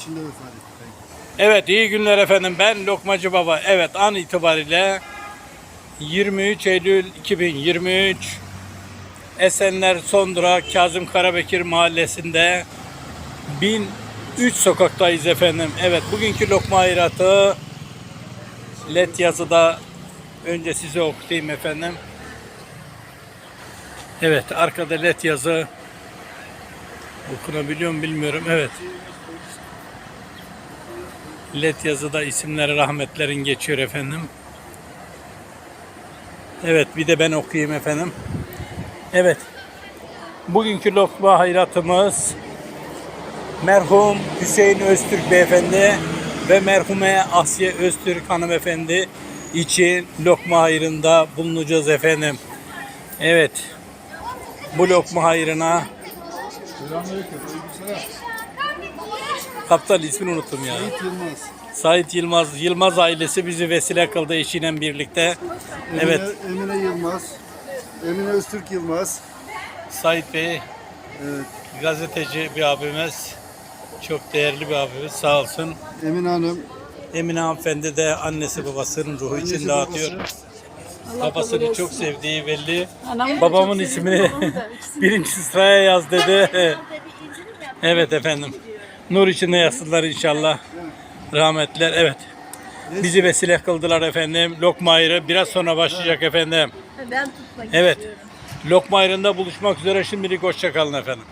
içinde vefat etti. Evet iyi günler efendim. Ben Lokmacı Baba. Evet an itibariyle 23 Eylül 2023 Esenler Sondra Kazım Karabekir mahallesinde 1003 sokaktayız efendim. Evet bugünkü lokma hayratı led yazıda önce size okutayım efendim. Evet arkada led yazı okunabiliyor mu bilmiyorum. Evet. LED yazıda isimleri rahmetlerin geçiyor efendim. Evet bir de ben okuyayım efendim. Evet. Bugünkü lokma hayratımız merhum Hüseyin Öztürk beyefendi ve merhume Asya Öztürk hanımefendi için lokma hayrında bulunacağız efendim. Evet. Bu lokma hayrına. Kaptan ismini unuttum ya. Sait Yılmaz. Sait Yılmaz, Yılmaz ailesi bizi vesile kıldı eşiyle birlikte. Evet, Emine, Emine Yılmaz. Emine Öztürk Yılmaz. Sait Bey Evet. gazeteci bir abimiz. Çok değerli bir abimiz sağ olsun. Emine Hanım. Emine hanımefendi de annesi babasının ruhu için annesi, dağıtıyor. babası. Babasını çok sevdiği belli. Anamı da Babamın çok ismini birinci sıraya yaz dedi. Evet efendim. Nur içinde yatsınlar inşallah. Rahmetler. Evet. Bizi vesile kıldılar efendim. Lokma ayrı biraz sonra başlayacak efendim. Ben tutmak Evet. Lokma ayrında buluşmak üzere şimdilik hoşçakalın efendim.